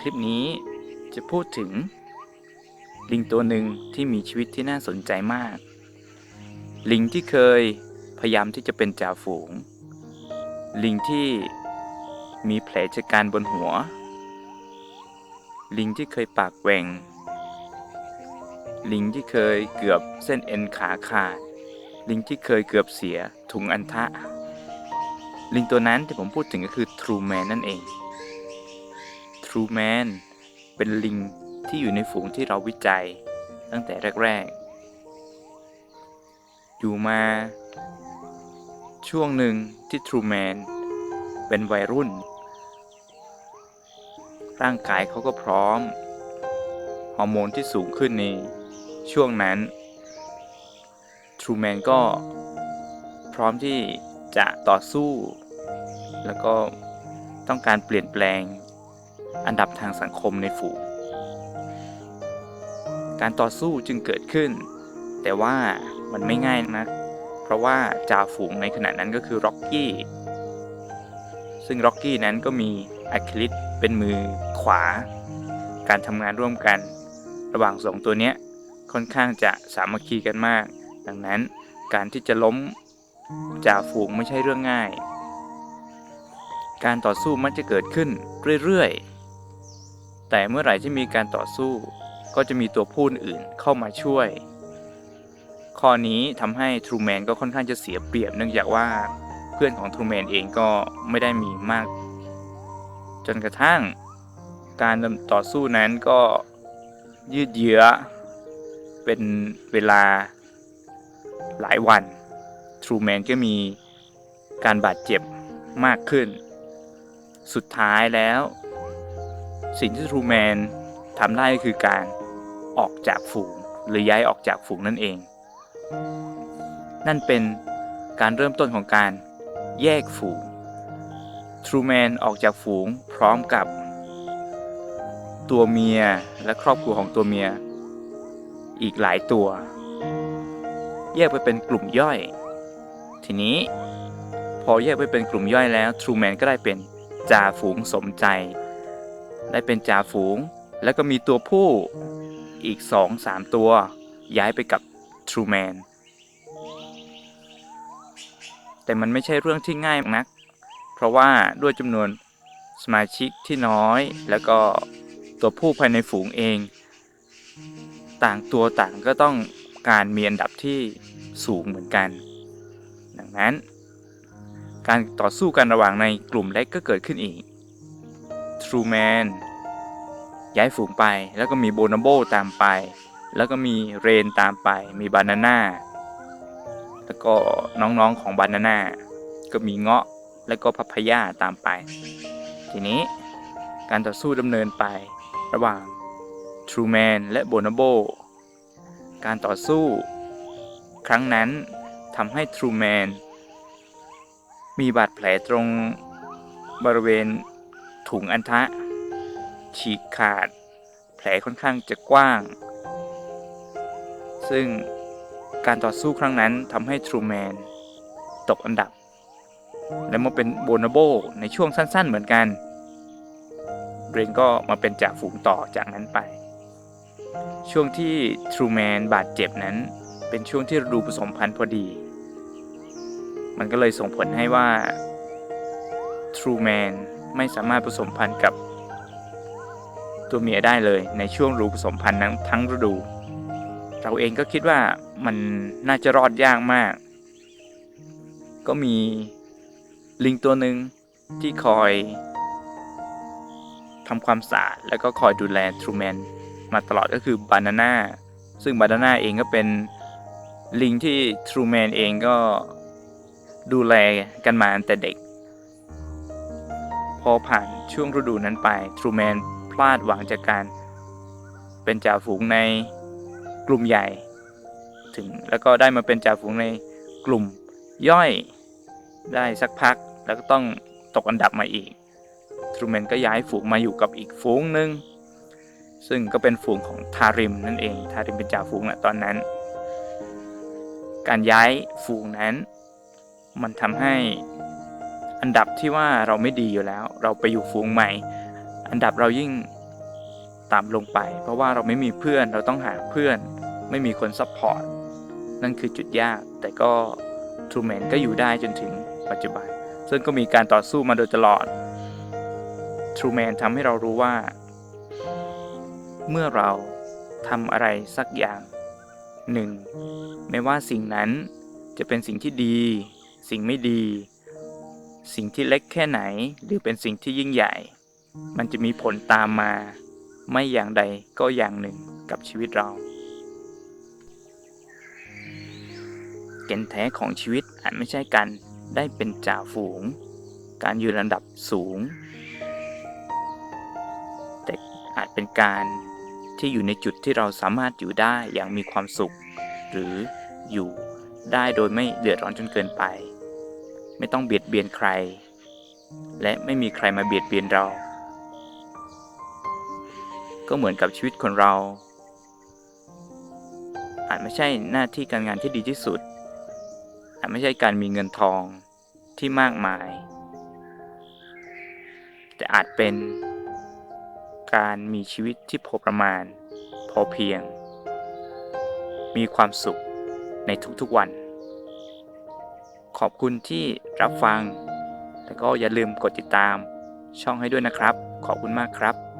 คลิปนี้จะพูดถึง ลิงตัวหนึ่งที่มีชีวิตที่น่าสนใจมาก ลิงที่เคยพยายามที่จะเป็นจ่าฝูง ลิงที่มีแผลชะกันบนหัว ลิงที่เคยปากแหว่ง ลิงที่เคยเกือบเส้นเอ็นขาขาด ลิงที่เคยเกือบเสียถุงอันทะ ลิงตัวนั้นที่ผมพูดถึงก็คือ True Man นั่นเอง True Man เป็นลิงที่อยู่ในฝูงที่เราวิจัยตั้งแต่แรก ๆ อยู่มา ช่วงหนึ่งที่ True Man เป็นวัยรุ่น ร่างกายเขาก็พร้อม ฮอร์โมนที่สูงขึ้นในช่วงนั้น True Man ก็พร้อมที่ จะต่อสู้ แล้วก็ต้องการเปลี่ยนแปลงอันดับทางสังคมในฝูง การต่อสู้จึงเกิดขึ้น แต่ว่ามันไม่ง่ายนะเพราะว่าจ่าฝูงในขณะนั้นก็คือร็อกกี้ ซึ่งร็อกกี้นั้นก็มีอะคริลิสเป็นมือขวา การทำงานร่วมกัน ระหว่างสองตัวเนี้ยค่อนข้างจะสามัคคีกันมาก ดังนั้นการที่จะล้ม จ่าฝูงไม่ใช่เรื่องง่าย การต่อสู้มักจะเกิดขึ้นเรื่อยๆ แต่เมื่อไหร่ที่มีการต่อสู้ ก็จะมีตัวผู้อื่นเข้ามาช่วย ข้อนี้ทำให้ทรูแมนก็ค่อนข้างจะเสียเปรียบเนื่องจากว่าเพื่อนของทรูแมนเองก็ไม่ได้มีมาก จนกระทั่ง การต่อสู้นั้นก็ยืดเยื้อ เป็นเวลาหลายวัน ทรูแมนก็มีการบาดเจ็บมากขึ้น สุดท้ายแล้ว สิ่งที่ทรูแมนทำได้ก็คือการออกจากฝูงหรือย้ายออกจากฝูงนั่นเอง นั่นเป็นการเริ่มต้นของการแยกฝูงทรูแมนออกจากฝูงพร้อมกับตัวเมียและครอบครัวของตัวเมีย อีกหลายตัว แยกไปเป็นกลุ่มย่อย ทีนี้พอแยกไปเป็นกลุ่มย่อยแล้วทรูแมนก็ได้เป็นจ่าฝูงสมใจ ได้เป็นจ่าฝูง แล้วก็มีตัวผู้อีก 2-3 ตัว ย้ายไปกับ True Man แต่มันไม่ใช่เรื่องที่ง่ายนัก เพราะว่าด้วยจำนวนสมาชิกที่น้อย แล้วก็ตัวผู้ภายในฝูงเอง ต่างตัวต่างก็ต้องการมีอันดับที่สูงเหมือนกัน ดังนั้น การต่อสู้กันระหว่างในกลุ่มเล็กก็เกิดขึ้นอีก True Man ย้ายฝูงไป แล้วก็มีโบนาโบตามไป แล้วก็มีเรนตามไป มีบานาน่า แล้วก็น้องๆของบานาน่า ก็มีเงาะ แล้วก็พัพยาตามไป ทีนี้การต่อสู้ดำเนินไประหว่างทรูแมนและโบนาโบการต่อสู้ ครั้งนั้น ทำให้ทรูแมนมีบาดแผลตรงบริเวณถุงอันทะ ฉีกขาด แผลค่อนข้างจะกว้าง ซึ่งการต่อสู้ครั้งนั้นทำให้ทรูแมนตกอันดับ และมาเป็นโบนาโบในช่วงสั้นๆเหมือนกันเรนก็มาเป็นจ่าฝูงต่อจากนั้นไป ช่วงที่ทรูแมนบาดเจ็บนั้น เป็นช่วงที่ฤดูผสมพันธุ์พอดี มันก็เลยส่งผลให้ว่าทรูแมนไม่สามารถผสมพันธุ์กับตัวเมียได้เลยในช่วงรูผสมพันธุ์ทั้งฤดู เราเองก็คิดว่ามันน่าจะรอดยากมาก ก็มีลิงตัวหนึ่งที่คอยทำความสะอาดแล้วก็คอยดูแลทรูแมนมาตลอดก็คือบานาน่าซึ่งบานาน่าเองก็เป็นลิงที่ทรูแมนเองก็ ดูแลกันมาตั้งแต่เด็ก พอผ่านช่วงฤดูนั้นไปทรูแมนพลาดหวังจากการ เป็นจ่าฝูงในกลุ่มใหญ่ ถึงแล้วก็ได้มาเป็นจ่าฝูงในกลุ่มย่อยได้สักพักแล้วก็ต้องตกอันดับมาอีกทรูแมนก็ย้ายฝูงมาอยู่กับอีกฝูงหนึ่งซึ่งก็เป็นฝูงของทาริมนั่นเอง ทาริมเป็นจ่าฝูงอะตอนนั้น การย้ายฝูงนั้น มันทำให้อันดับที่ว่าเราไม่ดีอยู่แล้ว เราไปอยู่ฝูงใหม่ อันดับเรายิ่งต่ำลงไป เพราะว่าเราไม่มีเพื่อนเราต้องหาเพื่อน ไม่มีคนซัพพอร์ตนั่นคือจุดยาก แต่ก็ทรูแมนก็อยู่ได้จนถึงปัจจุบัน ซึ่งก็มีการต่อสู้มาโดยตลอดทรูแมนทำให้เรารู้ว่า เมื่อเราทำอะไรสักอย่างหนึ่งไม่ว่าสิ่งนั้นจะเป็นสิ่งที่ดี สิ่งไม่ดี สิ่งที่เล็กแค่ไหน หรือเป็นสิ่งที่ยิ่งใหญ่ มันจะมีผลตามมา ไม่อย่างใดก็อย่างหนึ่งกับชีวิตเราเกณฑ์แท้ของชีวิตอาจไม่ใช่การได้เป็นจ่าฝูง การอยืนระดับสูง แต่อาจเป็นการที่อยู่ในจุดที่เราสามารถอยู่ได้อย่างมีความสุข หรืออยู่ได้โดยไม่เดือดร้อนจนเกินไป ไม่ต้องเบียดเบียนใคร และไม่มีใครมาเบียดเบียนเรา ก็เหมือนกับชีวิตคนเรา อาจไม่ใช่หน้าที่การงานที่ดีที่สุด อาจไม่ใช่การมีเงินทองที่มากมาย แต่อาจเป็นการมีชีวิตที่พอประมาณ พอเพียง มีความสุขในทุกๆวัน ขอบคุณที่รับฟัง แล้วก็อย่าลืมกดติดตามช่องให้ด้วยนะครับ ขอบคุณมากครับ